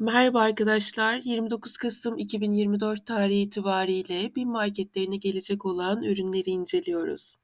Merhaba arkadaşlar. 29 Kasım 2024 tarihi itibariyle BİM marketlerine gelecek olan ürünleri inceliyoruz.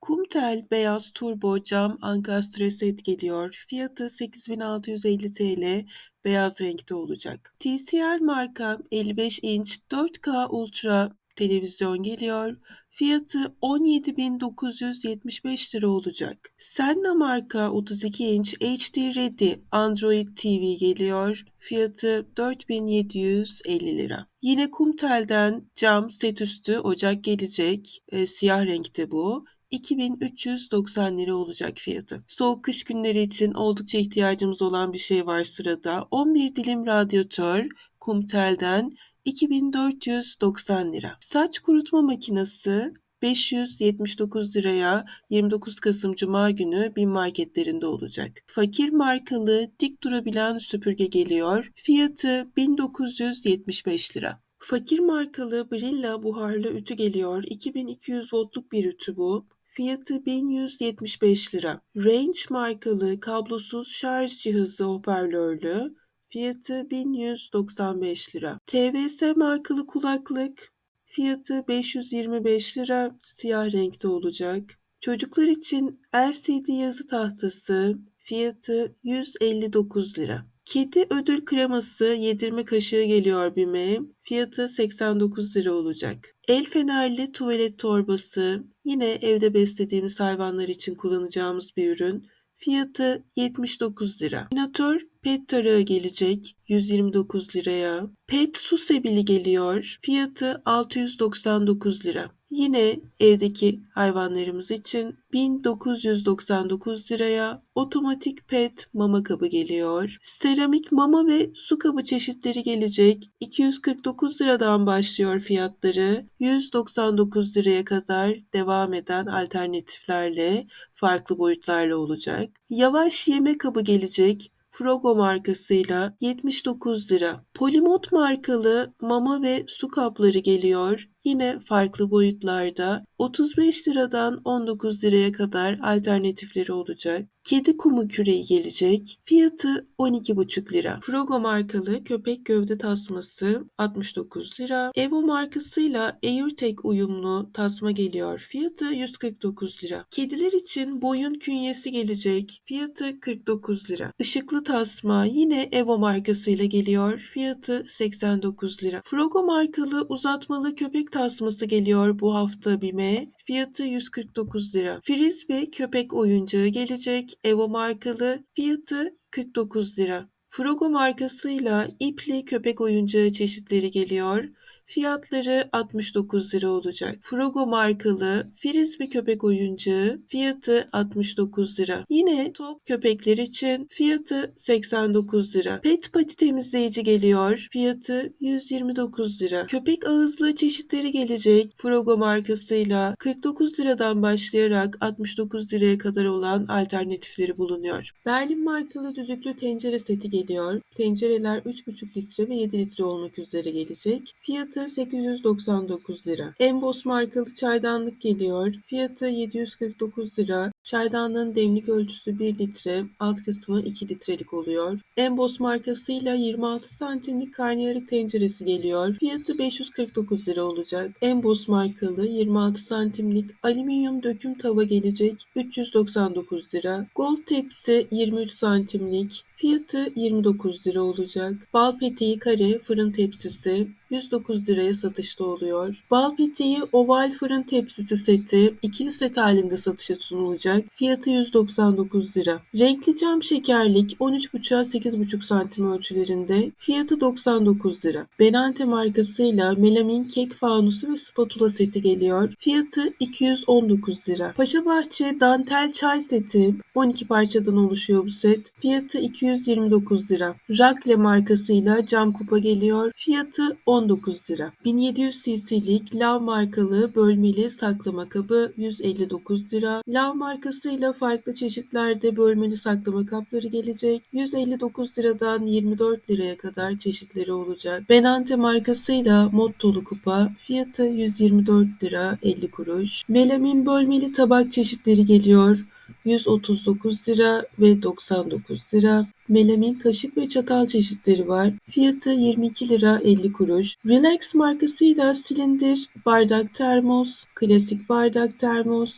Kumtel beyaz turbo cam ankastre set geliyor. Fiyatı 8650 TL beyaz renkte olacak. TCL marka 55 inç 4K Ultra televizyon geliyor. Fiyatı 17.975 lira olacak. Senna marka 32 inç HD Ready Android TV geliyor. Fiyatı 4750 lira. Yine Kumtel'den cam set üstü ocak gelecek. E, siyah renkte bu. 2390 lira olacak fiyatı. Soğuk kış günleri için oldukça ihtiyacımız olan bir şey var sırada. 11 dilim radyatör Kumtel'den 2490 lira. Saç kurutma makinesi 579 liraya 29 Kasım Cuma günü bin marketlerinde olacak. Fakir markalı dik durabilen süpürge geliyor. Fiyatı 1975 lira. Fakir markalı Brilla buharlı ütü geliyor. 2200 voltluk bir ütü bu. Fiyatı 1175 lira. Range markalı kablosuz şarj cihazı hoparlörlü. Fiyatı 1195 lira. TVS markalı kulaklık. Fiyatı 525 lira. Siyah renkte olacak. Çocuklar için LCD yazı tahtası. Fiyatı 159 lira. Kedi ödül kreması yedirme kaşığı geliyor BİM'e. Fiyatı 89 lira olacak. El fenerli tuvalet torbası. Yine evde beslediğimiz hayvanlar için kullanacağımız bir ürün. Fiyatı 79 lira. Minatör pet tarağı gelecek 129 liraya. Pet su sebili geliyor. Fiyatı 699 lira. Yine evdeki hayvanlarımız için 1999 liraya otomatik pet mama kabı geliyor. Seramik mama ve su kabı çeşitleri gelecek. 249 liradan başlıyor fiyatları. 199 liraya kadar devam eden alternatiflerle farklı boyutlarla olacak. Yavaş yeme kabı gelecek. Frogo markasıyla 79 lira. Polimot markalı mama ve su kapları geliyor. Yine farklı boyutlarda 35 liradan 19 liraya kadar alternatifleri olacak. Kedi kumu küreği gelecek. Fiyatı 12,5 lira. Frogo markalı köpek gövde tasması 69 lira. Evo markasıyla AirTag uyumlu tasma geliyor. Fiyatı 149 lira. Kediler için boyun künyesi gelecek. Fiyatı 49 lira. Işıklı tasma yine Evo markasıyla geliyor. Fiyatı 89 lira. Frogo markalı uzatmalı köpek tasması geliyor bu hafta BİM'e. Fiyatı 149 lira. Frisbee köpek oyuncağı gelecek. Evo markalı. Fiyatı 49 lira. Frogo markasıyla ipli köpek oyuncağı çeşitleri geliyor. Fiyatları 69 lira olacak. Frogo markalı Frisbee köpek oyuncağı fiyatı 69 lira. Yine top köpekler için fiyatı 89 lira. Pet pati temizleyici geliyor. Fiyatı 129 lira. Köpek ağızlı çeşitleri gelecek. Frogo markasıyla 49 liradan başlayarak 69 liraya kadar olan alternatifleri bulunuyor. Berlin markalı düdüklü tencere seti geliyor. Tencereler 3,5 litre ve 7 litre olmak üzere gelecek. Fiyatı Fiyatı 899 lira. Embos markalı çaydanlık geliyor. Fiyatı 749 lira. Çaydanlığın demlik ölçüsü 1 litre, alt kısmı 2 litrelik oluyor. Embos markasıyla 26 santimlik karnıyarık tenceresi geliyor. Fiyatı 549 lira olacak. Embos markalı 26 santimlik alüminyum döküm tava gelecek 399 lira. Gold tepsi 23 santimlik Fiyatı 29 lira olacak. Bal peteği kare fırın tepsisi 109 liraya satışta oluyor. Bal peteği oval fırın tepsisi seti ikili set halinde satışa sunulacak. Fiyatı 199 lira. Renkli cam şekerlik 13,5'a 8,5 santim ölçülerinde. Fiyatı 99 lira. Benante markasıyla melamin kek fanusu ve spatula seti geliyor. Fiyatı 219 lira. Paşabahçe dantel çay seti 12 parçadan oluşuyor bu set. Fiyatı 229 lira. Rakle markasıyla cam kupa geliyor. Fiyatı 19 lira. 1700 cc'lik Lav markalı bölmeli saklama kabı 159 lira. Lav markasıyla farklı çeşitlerde bölmeli saklama kapları gelecek. 159 liradan 24 liraya kadar çeşitleri olacak. Benante markasıyla mottolu kupa fiyatı 124 lira 50 kuruş. Melamin bölmeli tabak çeşitleri geliyor. 139 lira ve 99 lira. Melamin kaşık ve çatal çeşitleri var. Fiyatı 22 lira 50 kuruş. Relax markasıyla silindir, bardak termos, klasik bardak termos,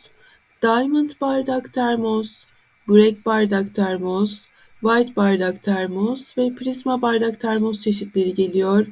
diamond bardak termos, break bardak termos, white bardak termos ve prisma bardak termos çeşitleri geliyor.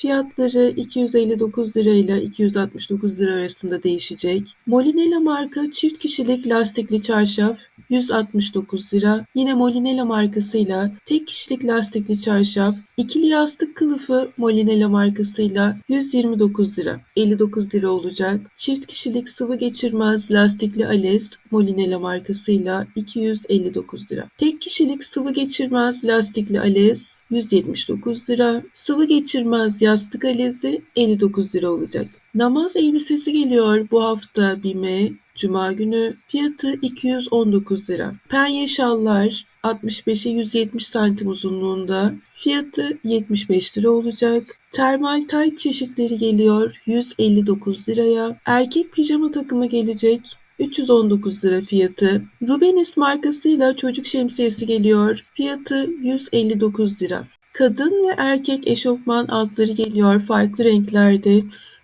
Fiyatları 259 lira ile 269 lira arasında değişecek. Molinella marka çift kişilik lastikli çarşaf 169 lira. Yine Molinella markasıyla tek kişilik lastikli çarşaf, ikili yastık kılıfı Molinella markasıyla 129 lira. 59 lira olacak. Çift kişilik sıvı geçirmez lastikli alez Molinella markasıyla 259 lira. Tek kişilik sıvı geçirmez lastikli alez 179 lira. Sıvı geçirmez yastık alezi 59 lira olacak. Namaz elbisesi geliyor bu hafta BİM'e. Cuma günü fiyatı 219 lira. Penye şallar 65'e 170 santim uzunluğunda fiyatı 75 lira olacak. Termal tayt çeşitleri geliyor 159 liraya. Erkek pijama takımı gelecek 319 lira fiyatı. Rubenis markasıyla çocuk şemsiyesi geliyor. Fiyatı 159 lira. Kadın ve erkek eşofman altları geliyor farklı renklerde.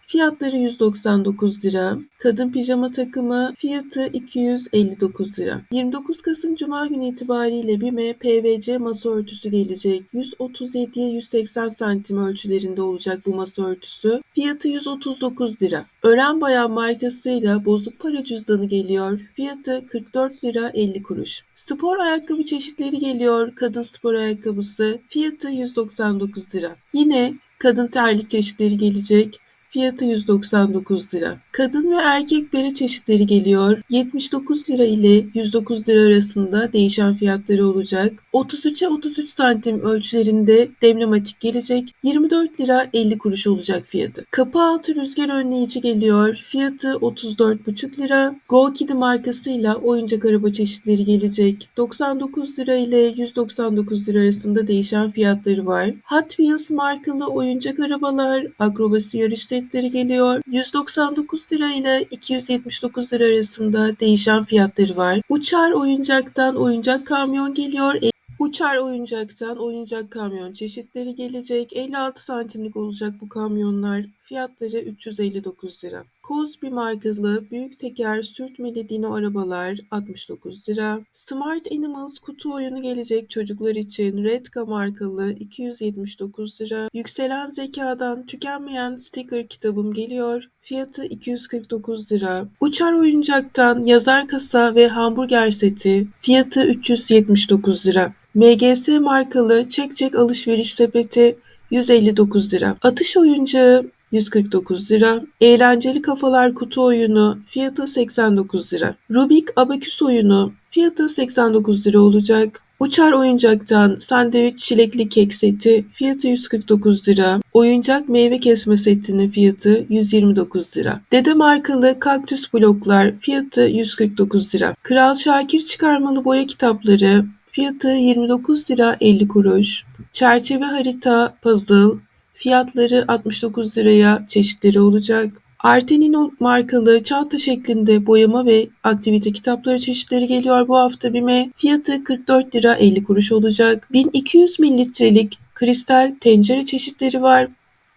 Fiyatları 199 lira. Kadın pijama takımı fiyatı 259 lira. 29 Kasım Cuma günü itibariyle BİM'e PVC masa örtüsü gelecek. 137'ye 180 santim ölçülerinde olacak bu masa örtüsü. Fiyatı 139 lira. Ören Bayan markasıyla bozuk para cüzdanı geliyor. Fiyatı 44 lira 50 kuruş. Spor ayakkabı çeşitleri geliyor. Kadın spor ayakkabısı fiyatı 199 lira. Yine kadın terlik çeşitleri gelecek. Fiyatı 199 lira. Kadın ve erkek bere çeşitleri geliyor. 79 lira ile 109 lira arasında değişen fiyatları olacak. 33'e 33 santim ölçülerinde demlematik gelecek. 24 lira 50 kuruş olacak fiyatı. Kapı altı rüzgar önleyici geliyor. Fiyatı 34,5 lira. Go Kid markasıyla oyuncak araba çeşitleri gelecek. 99 lira ile 199 lira arasında değişen fiyatları var. Hot Wheels markalı oyuncak arabalar, akrobasi yarış setleri geliyor. 199 lira ile 279 lira arasında değişen fiyatları var. Uçar oyuncaktan oyuncak kamyon geliyor. Uçar oyuncaktan oyuncak kamyon çeşitleri gelecek. 56 santimlik olacak bu kamyonlar. Fiyatları 359 lira. Cosby markalı büyük teker sürtmeli dino arabalar 69 lira. Smart Animals kutu oyunu gelecek çocuklar için Redka markalı 279 lira. Yükselen zekadan tükenmeyen sticker kitabım geliyor. Fiyatı 249 lira. Uçar oyuncaktan yazar kasa ve hamburger seti fiyatı 379 lira. MGS markalı çek çek alışveriş sepeti 159 lira. Atış oyuncağı 149 lira. Eğlenceli kafalar kutu oyunu fiyatı 89 lira. Rubik abaküs oyunu fiyatı 89 lira olacak. Uçar oyuncaktan sandviç çilekli kek seti fiyatı 149 lira. Oyuncak meyve kesme setinin fiyatı 129 lira. Dede markalı kaktüs bloklar fiyatı 149 lira. Kral Şakir çıkarmalı boya kitapları fiyatı 29 lira 50 kuruş. Çerçeve harita puzzle Fiyatları 69 liraya çeşitleri olacak. Artenino markalı çanta şeklinde boyama ve aktivite kitapları çeşitleri geliyor bu hafta BİM'e. Fiyatı 44 lira 50 kuruş olacak. 1200 mililitrelik kristal tencere çeşitleri var.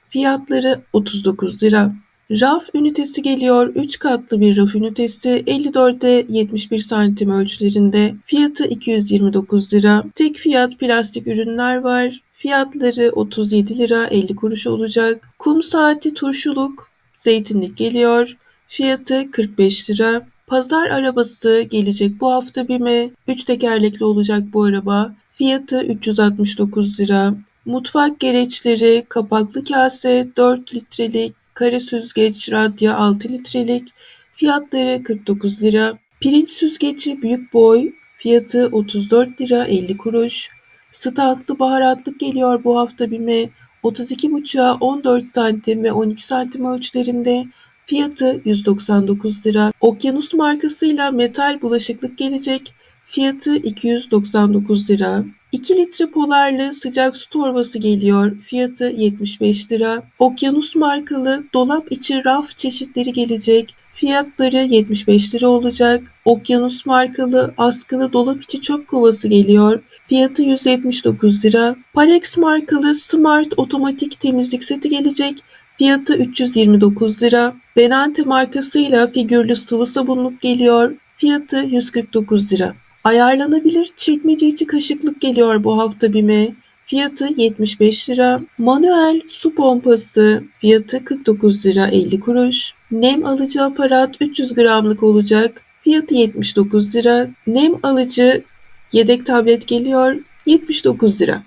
Fiyatları 39 lira. Raf ünitesi geliyor. 3 katlı bir raf ünitesi 54'e 71 santim ölçülerinde. Fiyatı 229 lira. Tek fiyat plastik ürünler var. Fiyatları 37 lira 50 kuruş olacak. Kum saati turşuluk zeytinlik geliyor. Fiyatı 45 lira. Pazar arabası gelecek bu hafta BİM'e. 3 tekerlekli olacak bu araba. Fiyatı 369 lira. Mutfak gereçleri, kapaklı kase 4 litrelik, kare süzgeç radya 6 litrelik. Fiyatları 49 lira. Pirinç süzgeci büyük boy. Fiyatı 34 lira 50 kuruş. Standlı baharatlık geliyor bu hafta BİM'e. 32,5'a 14 santim ve 12 santim ölçülerinde. Fiyatı 199 lira. Okyanus markasıyla metal bulaşıklık gelecek. Fiyatı 299 lira. 2 litre polarlı sıcak su torbası geliyor. Fiyatı 75 lira. Okyanus markalı dolap içi raf çeşitleri gelecek. Fiyatları 75 lira olacak. Okyanus markalı askılı dolap içi çöp kovası geliyor. Fiyatı 179 lira. Parex markalı Smart otomatik temizlik seti gelecek. Fiyatı 329 lira. Benante markasıyla figürlü sıvı sabunluk geliyor. Fiyatı 149 lira. Ayarlanabilir çekmece içi kaşıklık geliyor bu hafta BİM'e. Fiyatı 75 lira. Manuel su pompası fiyatı 49 lira 50 kuruş. Nem alıcı aparat 300 gramlık olacak. Fiyatı 79 lira. Nem alıcı yedek tablet geliyor 79 lira.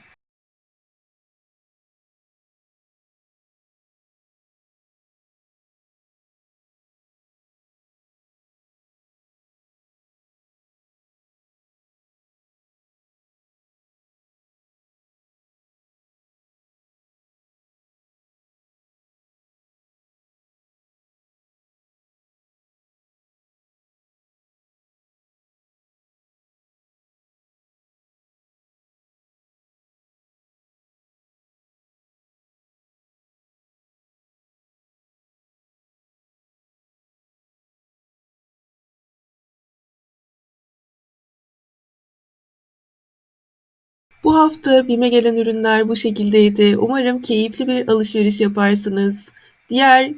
Bu hafta BİM'e gelen ürünler bu şekildeydi. Umarım keyifli bir alışveriş yaparsınız. Diğer